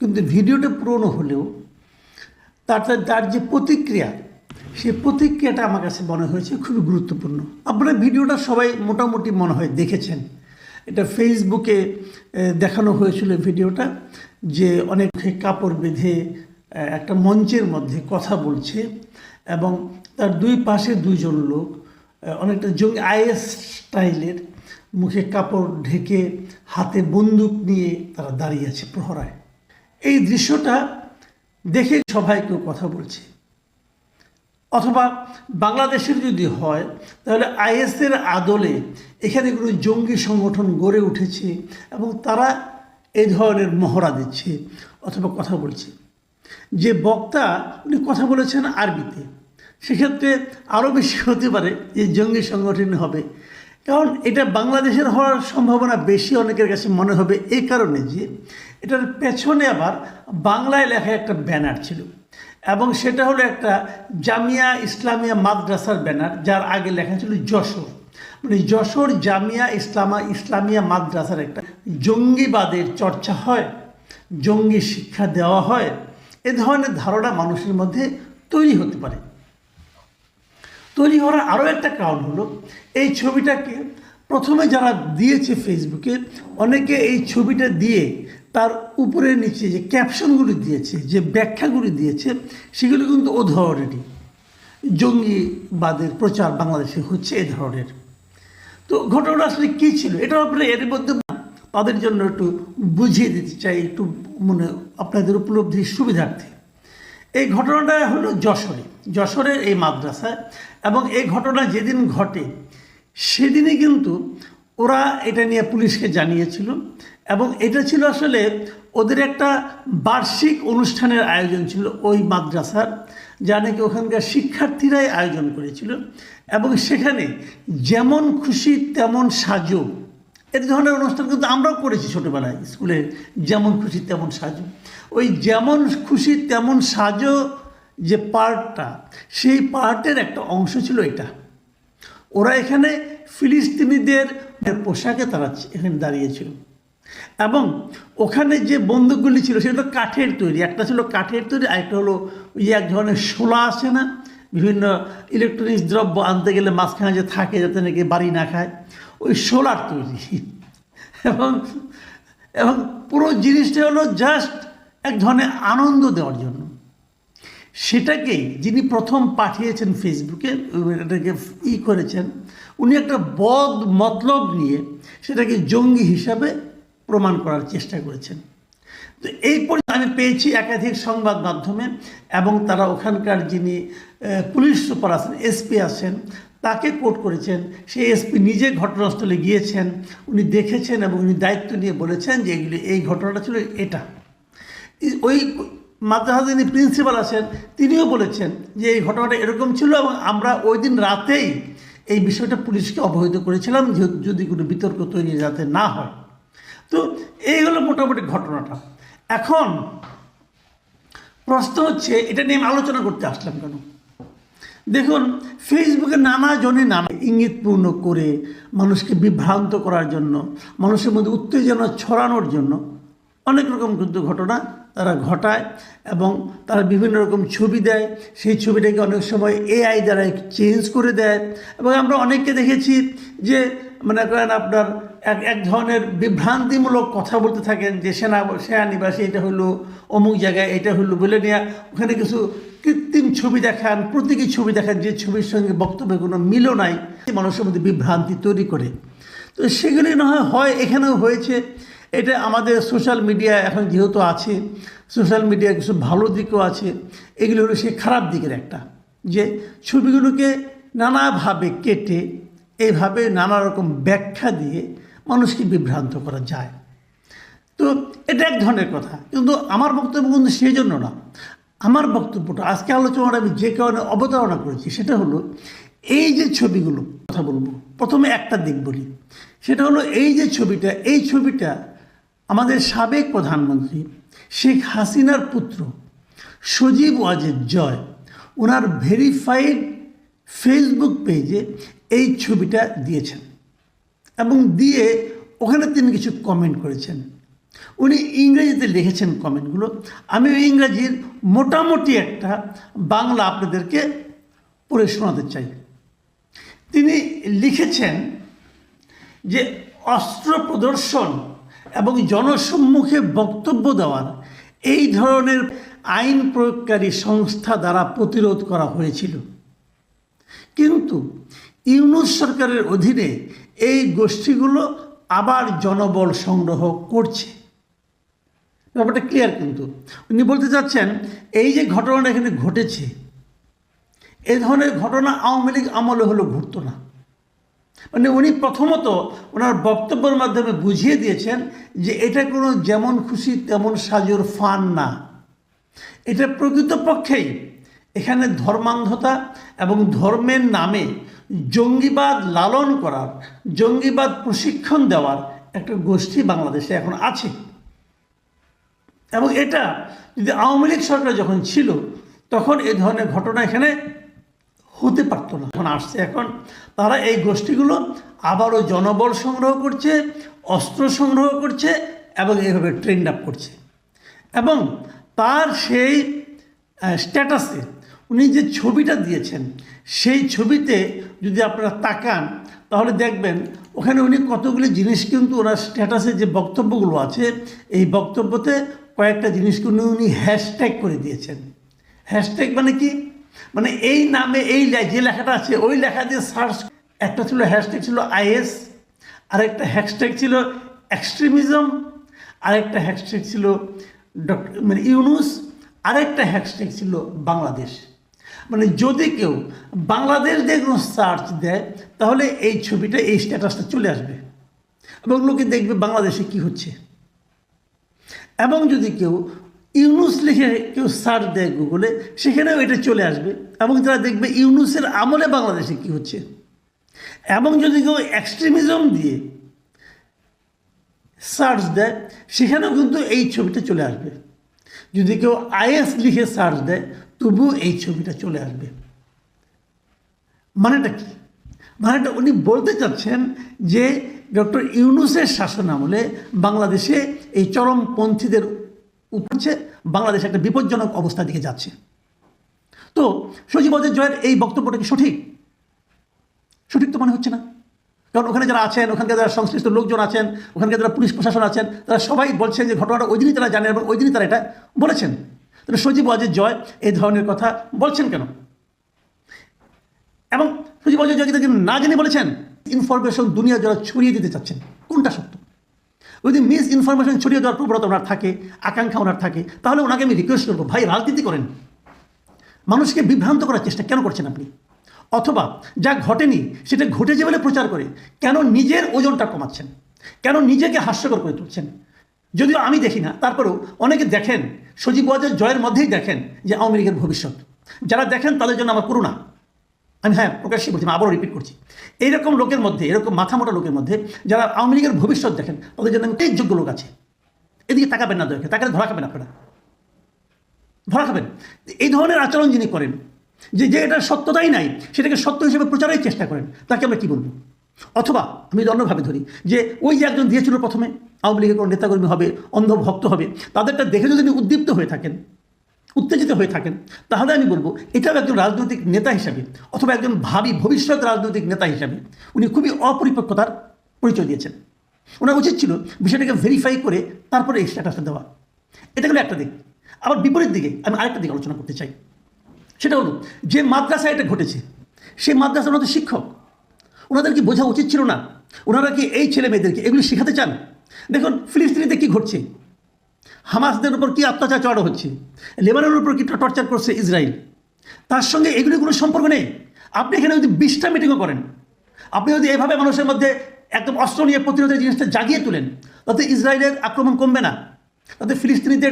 কিন্তু ভিডিওটা পুরনো হলেও তার তার- যে প্রতিক্রিয়া, সেই প্রতিক্রিয়াটা আমার কাছে মনে হয়েছে খুবই গুরুত্বপূর্ণ। আপনারা ভিডিওটা সবাই মোটামুটি মনে হয় দেখেছেন। এটা ফেসবুকে দেখানো হয়েছিল ভিডিওটা যে অনেক কাপড় বেঁধে একটা মঞ্চের মধ্যে কথা বলছে এবং তার দুই পাশে দুইজন লোক অনেকটা জঙ্গি আইএস স্টাইলের মুখে কাপড় ঢেকে হাতে বন্দুক নিয়ে তারা দাঁড়িয়ে আছে প্রহরায়। এই দৃশ্যটা দেখে সবাই কেউ কথা বলছে। অথবা বাংলাদেশের যদি হয়, তাহলে আইএসের আদলে এখানে কোনো জঙ্গি সংগঠন গড়ে উঠেছে এবং তারা এই ধরনের মহড়া দিচ্ছে অথবা কথা বলছে। যে বক্তা উনি কথা বলেছেন আরবিতে, সেক্ষেত্রে আরও বেশি হতে পারে যে জঙ্গি সংগঠন হবে। কারণ এটা বাংলাদেশের হওয়ার সম্ভাবনা বেশি, অনেকের কাছে মনে হবে এই কারণে যে এটার পেছনে আবার বাংলায় লেখা একটা ব্যানার ছিল এবং সেটা হলো একটা জামিয়া ইসলামিয়া মাদ্রাসার ব্যানার, যার আগে লেখা ছিল যশোর। মানে যশোর জামিয়া ইসলামা ইসলামিয়া মাদ্রাসার একটা জঙ্গিবাদের চর্চা হয়, জঙ্গি শিক্ষা দেওয়া হয়, এ ধরনের ধারণা মানুষের মধ্যে তৈরি হতে পারে। তৈরি হওয়ার আরও একটা কারণ হলো, এই ছবিটাকে প্রথমে যারা দিয়েছে ফেসবুকে অনেকে এই ছবিটা দিয়ে তার উপরে নিচে যে ক্যাপশনগুলি দিয়েছে, যে ব্যাখ্যাগুলি দিয়েছে, সেগুলো কিন্তু ও ধরনেরই। জঙ্গিবাদের প্রচার বাংলাদেশে হচ্ছে এ ধরনের। তো ঘটনা আসলে কী ছিল? এটা আপনারা এর মধ্যে তাদের জন্য একটু বুঝিয়ে দিতে চাই, একটু মানে আপনাদের উপলব্ধির সুবিধার্থে। এই ঘটনাটা হলো যশোরে। যশোরের এই মাদ্রাসায়। এবং এই ঘটনা যেদিন ঘটে, সেদিনই কিন্তু ওরা এটা নিয়ে পুলিশকে জানিয়েছিল। এবং এটা ছিল আসলে ওদের একটা বার্ষিক অনুষ্ঠানের আয়োজন ছিল ওই মাদ্রাসার, যা নাকি ওখানকার শিক্ষার্থীরাই আয়োজন করেছিল। এবং সেখানে যেমন খুশি তেমন সাজো এই ধরনের অনুষ্ঠান কিন্তু আমরাও করেছি ছোটোবেলায়, স্কুলে যেমন খুশি তেমন সাজো। ওই যেমন খুশি তেমন সাজো যে পার্টটা, সেই পার্টের একটা অংশ ছিল এটা। ওরা এখানে ফিলিস্তিনিদের পোশাকে তারা এখানে দাঁড়িয়েছিল। এবং ওখানে যে বন্দুকগুলি ছিল সেগুলো কাঠের তৈরি। একটা ছিল কাঠের তৈরি, আরেকটা হলো ওই এক ধরনের শোলা আছে না, বিভিন্ন ইলেকট্রনিক্স দ্রব্য আনতে গেলে মাঝখানে যে থাকে যাতে নাকি বাড়ি না খায়। ওই সোলার তৈরি। এবং এবং পুরো জিনিসটা হলো জাস্ট এক ধরনের আনন্দ দেওয়ার জন্য। সেটাকেই যিনি প্রথম পাঠিয়েছেন ফেসবুকে, এটাকে ই করেছেন, উনি একটা বদ মতলব নিয়ে সেটাকে জঙ্গি হিসাবে প্রমাণ করার চেষ্টা করেছেন। তো এই পর্যন্ত আমি পেয়েছি একাধিক সংবাদ মাধ্যমে এবং তারা ওখানকার যিনি পুলিশ সুপার আছেন, এসপি আছেন তাকে কোর্ট করেছেন। সেই এসপি নিজে ঘটনাস্থলে গিয়েছেন, উনি দেখেছেন এবং উনি দায়িত্ব নিয়ে বলেছেন যে এগুলি, এই ঘটনাটা ছিল এটা। ওই মাদ্রাসা যিনি প্রিন্সিপাল আছেন, তিনিও বলেছেন যে এই ঘটনাটা এরকম ছিল এবং আমরা ওই দিন রাতেই এই বিষয়টা পুলিশকে অবহিত করেছিলাম, যে যদি কোনো বিতর্ক তৈরি যাতে না হয়। তো এই হলো মোটামুটি ঘটনাটা। এখন প্রশ্ন হচ্ছে, এটা নিয়ে আমি আলোচনা করতে আসলাম কেন? দেখুন ফেসবুকে নানা জনে নানা ইঙ্গিতপূর্ণ করে মানুষকে বিভ্রান্ত করার জন্য, মানুষের মধ্যে উত্তেজনা ছড়ানোর জন্য অনেক রকম কিন্তু ঘটনা তারা ঘটায় এবং তারা বিভিন্ন রকম ছবি দেয়। সেই ছবিটাকে অনেক সময় এআই দ্বারা চেঞ্জ করে দেয় এবং আমরা অনেককে দেখেছি যে মনে করেন আপনার এক এক ধরনের বিভ্রান্তিমূলক কথা বলতে থাকেন যে সেনা সেনানিবাসী এটা হলো অমুক জায়গায়, এটা হলো বলে নেওয়া ওখানে কিছু কৃত্রিম ছবি দেখান, প্রতীকী ছবি দেখান, যে ছবির সঙ্গে বক্তব্যের কোনো মিলও নাই মানুষের মধ্যে বিভ্রান্তি তৈরি করে। তো সেগুলি না হয় হয় এখানেও হয়েছে। এটা আমাদের সোশ্যাল মিডিয়া এখন যেহেতু আছে, সোশ্যাল মিডিয়ার কিছু ভালো দিকও আছে, এগুলো হলো সেই খারাপ দিকের একটা, যে ছবিগুলোকে নানাভাবে কেটে এইভাবে নানা রকম ব্যাখ্যা দিয়ে মানুষকে বিভ্রান্ত করা যায়। তো এটা এক ধরনের কথা। কিন্তু আমার বক্তব্য কিন্তু সেই জন্য না। আমার বক্তব্যটা, আজকে আলোচনাটা আমি যে কারণে অবতারণা করেছি, সেটা হলো এই যে ছবিগুলো, কথা বলব। প্রথমে একটা দিক বলি। সেটা হলো এই যে ছবিটা, এই ছবিটা আমাদের সাবেক প্রধানমন্ত্রী শেখ হাসিনার পুত্র সজীব ওয়াজেদ জয় ওনার ভেরিফাইড ফেসবুক পেজে এই ছবিটা দিয়েছেন এবং দিয়ে ওখানে তিনি কিছু কমেন্ট করেছেন। উনি ইংরেজিতে লিখেছেন কমেন্টগুলো আমি ইংরেজির মোটামুটি একটা বাংলা আপনাদেরকে পড়ে শোনাতে চাই। তিনি লিখেছেন যে অস্ত্র প্রদর্শন এবং জনসম্মুখে বক্তব্য দেওয়ার এই ধরনের আইন প্রয়োগকারী সংস্থা দ্বারা প্রতিরোধ করা হয়েছিল। কিন্তু ইউনুস সরকারের অধীনে এই গোষ্ঠীগুলো আবার জনবল সংগ্রহ করছে। ব্যাপারটা ক্লিয়ার কিন্তু। উনি বলতে চাচ্ছেন, এই যে ঘটনাটা এখানে ঘটেছে এই ধরনের ঘটনা আওয়ামী লীগ আমলে হলো ঘটতো না। মানে উনি প্রথমত ওনার বক্তব্যের মাধ্যমে বুঝিয়ে দিয়েছেন যে এটা কোনো যেমন খুশি তেমন সাজুর ফান না। এটা প্রকৃতপক্ষেই এখানে ধর্মান্ধতা এবং ধর্মের নামে জঙ্গিবাদ লালন করার, জঙ্গিবাদ প্রশিক্ষণ দেওয়ার একটা গোষ্ঠী বাংলাদেশে এখন আছে। এবং এটা যদি আওয়ামী লীগ সরকার যখন ছিল, তখন এই ধরনের ঘটনা এখানে হতে পারতো না। এখন আসছে এখন, তারা এই গোষ্ঠীগুলো আবারও জনবল সংগ্রহ করছে, অস্ত্র সংগ্রহ করছে এবং এইভাবে ট্রেন্ড আপ করছে। এবং তার সেই স্ট্যাটাসে উনি যে ছবিটা দিয়েছেন, সেই ছবিতে যদি আপনারা তাকান, তাহলে দেখবেন ওখানে উনি কতগুলি জিনিস কিন্তু ওনার স্ট্যাটাসে যে বক্তব্যগুলো আছে, এই বক্তব্যতে কয়েকটা জিনিস কিন্তু উনি হ্যাশট্যাগ করে দিয়েছেন। হ্যাশট্যাগ মানে কি? মানে এই নামে এই যে লেখাটা আছে, ওই লেখা দিয়ে সার্চ একটা ছিল হ্যাশট্যাগ ছিল আইএস আরেকটা হ্যাশট্যাগ ছিল এক্সট্রিমিজম আরেকটা হ্যাশট্যাগ ছিল ডক্টর মানে ইউনুস, আরেকটা হ্যাশট্যাগ ছিল বাংলাদেশ। মানে যদি কেউ বাংলাদেশ দিয়ে কোনো সার্চ দেয়, তাহলে এই ছবিটা, এই স্ট্যাটাসটা চলে আসবে। এবং লোকে দেখবে বাংলাদেশে কি হচ্ছে। এবং যদি কেউ ইউনুস লিখে কেউ সার্চ দেয় গুগলে, সেখানেও এটা চলে আসবে। এবং তারা দেখবে ইউনুসের আমলে বাংলাদেশে কি হচ্ছে। এবং যদি কেউ এক্সট্রিমিজম দিয়ে সার্চ দেয়, সেখানেও কিন্তু এই ছবিটা চলে আসবে। যদি কেউ আইএস লিখে সার্চ দেয় তবুও এই ছবিটা চলে আসবে। মানেটা কি? মানেটা উনি বলতে চাচ্ছেন যে ডক্টর ইউনুসের শাসন আমলে বাংলাদেশে এই চরমপন্থীদের উপরছে বাংলাদেশ একটা বিপজ্জনক অবস্থার দিকে যাচ্ছে। তো সজীব জয়ের এই বক্তব্যটা কি সঠিক? সঠিক তো মনে হচ্ছে না। কারণ ওখানে যারা আছেন, ওখানকার যারা সংশ্লিষ্ট লোকজন আছেন, ওখানকার যারা পুলিশ প্রশাসন আছেন, তারা সবাই বলছেন যে ঘটনাটা ওই দিনই তারা জানেন এবং ওই দিনই তারা এটা বলেছেন। তাহলে সজীব অজয় জয় এই ধরনের কথা বলছেন কেন? এবং সজীব অজয় জয় কিন্তু না জেনে বলেছেন? ইনফরমেশন দুনিয়া যারা ছড়িয়ে দিতে চাচ্ছেন। কোনটা সত্য? যদি মিস ইনফরমেশন ছড়িয়ে দেওয়ার প্রবণতা ওনার থাকে, আকাঙ্ক্ষা ওনার থাকে, তাহলে ওনাকে আমি রিকোয়েস্ট করব, ভাই, রাজনীতি করেন। মানুষকে বিভ্রান্ত করার চেষ্টা কেন করছেন আপনি? অথবা যা ঘটেনি সেটা ঘটেছে বলে প্রচার করে কেন নিজের ওজনটা কমাচ্ছেন? কেন নিজেকে হাস্যকর করে তুলছেন? যদিও আমি দেখি না, তারপরেও অনেকে দেখেন, সজীব ওয়াজের জয়ের মধ্যেই দেখেন যে আওয়ামী লীগের ভবিষ্যৎ। যারা দেখেন তাদের জন্য আমার করুণা। আমি হ্যাঁ প্রকাশ্যে বলছি, আমি আবারও রিপিট করছি। এইরকম লোকের মধ্যে, এরকম মাথা মোটা লোকের মধ্যে যারা আওয়ামী লীগের ভবিষ্যৎ দেখেন, তাদের জন্য অনেক যোগ্য লোক আছে। এদিকে তাকাবেন না দরকার তাকালে ধরা খাবেন আপনারা। ধরা খাবেন। এই ধরনের আচরণ যিনি করেন, যে যে এটা সত্যতাই নাই, সেটাকে সত্য হিসেবে প্রচারের চেষ্টা করেন, তাকে আমরা কী বলব? অথবা আমি অন্যভাবে ধরি, যে ওই যে একজন দিয়েছিল প্রথমে, আওয়ামী লীগের কোনো নেতাকর্মী হবে অন্ধ ভক্ত হবে, তাদেরটা দেখে যদি উদ্দীপ্ত হয়ে থাকেন, উত্তেজিত হয়ে থাকেন, তাহলে আমি বলব, এটাও একজন রাজনৈতিক নেতা হিসাবে, অথবা একজন ভাবি ভবিষ্যৎ রাজনৈতিক নেতা হিসাবে, উনি খুবই অপরিপক্কতার পরিচয় দিয়েছেন। ওনার উচিত ছিল বিষয়টাকে ভেরিফাই করে তারপরে এই স্ট্যাটাসটা দেওয়া। এটা হলো একটা দিক। আবার বিপরীত দিকে আমি আরেকটা দিকে আলোচনা করতে চাই। সেটা হলো, যে মাদ্রাসায় এটা ঘটেছে, সেই মাদ্রাসার ওনাদের শিক্ষক ওনাদের কি বোঝা উচিত ছিল না? ওনারা কি এই ছেলে মেয়েদেরকে এগুলি শেখাতে চান? দেখুন, ফিলিস্তিনিতে কি ঘটছে? হামাসদের উপর কি অত্যাচার চড়ানো হচ্ছে? লেবাননের উপর কি টর্চার করছে ইসরায়েল? তার সঙ্গে এগুলি কোনো সম্পর্ক নেই? আপনি এখানে যদি বিশটা মিটিংও করেন, আপনি যদি এভাবে মানুষের মধ্যে একদম অস্ত্র নিয়ে প্রতিরোধের জিনিসটা জাগিয়ে তোলেন, তাতে ইসরায়েলের আক্রমণ কমবে না। তাতে ফিলিস্তিনিদের